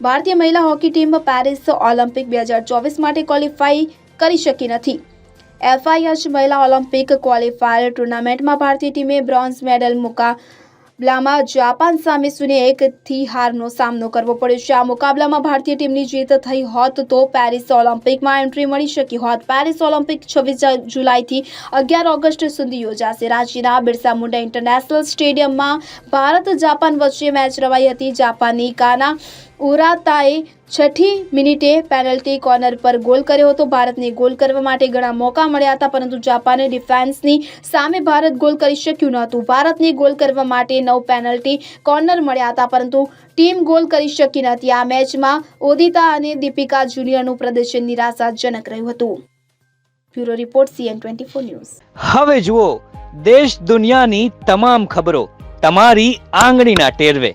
ભારતીય મહિલા hockey team Paris Olympic બે હજાર ચોવીસ માટે ક્વોલિફાઈ કરી શકી નથી. એફઆઈએચ મહિલા ઓલિમ્પિક ક્વોલિફાયર ટુર્નામેન્ટમાં ભારતીય ટીમે બ્રોન્ઝ મેડલ મુકાબલામાં જાપાન સામે શૂન્ય એકથી હારનો સામનો કરવો પડ્યો છે. આ મુકાબલામાં ભારતીય ટીમની જીત થઈ હોત તો પેરિસ ઓલિમ્પિકમાં એન્ટ્રી મળી શકી હોત. પેરિસ ઓલિમ્પિક છવ્વીસ જુલાઈથી અગિયાર ઓગસ્ટ સુધી યોજાશે. રાંચીના બિરસા મુંડા ઇન્ટરનેશનલ સ્ટેડિયમમાં ભારત જાપાન વચ્ચે મેચ રમાઈ હતી. જાપાનની કાના ઉરાતાએ છઠ્ઠી મિનિટે પેનલ્ટી કોર્નર પર ગોલ કર્યો હતો. ભારતને ગોલ કરવા માટે ઘણા મોકા મળ્યા હતા, પરંતુ જાપાને ડિફેન્સની સામે ભારત ગોલ કરી શક્યું ન હતું. ભારતને ગોલ કરવા માટે નવ પેનલ્ટી કોર્નર મળ્યા હતા, પરંતુ ટીમ ગોલ કરી શકી નહોતી આ મેચમાં ઓદિતા અને દીપિકા જુનિયરનું પ્રદર્શન નિરાશાજનક રહ્યું હતું. Bureau report, CN twenty news. હવે જુઓ, દેશ દુનિયાની તમામ ખબરો તમારી આંગળીના ટેરવે.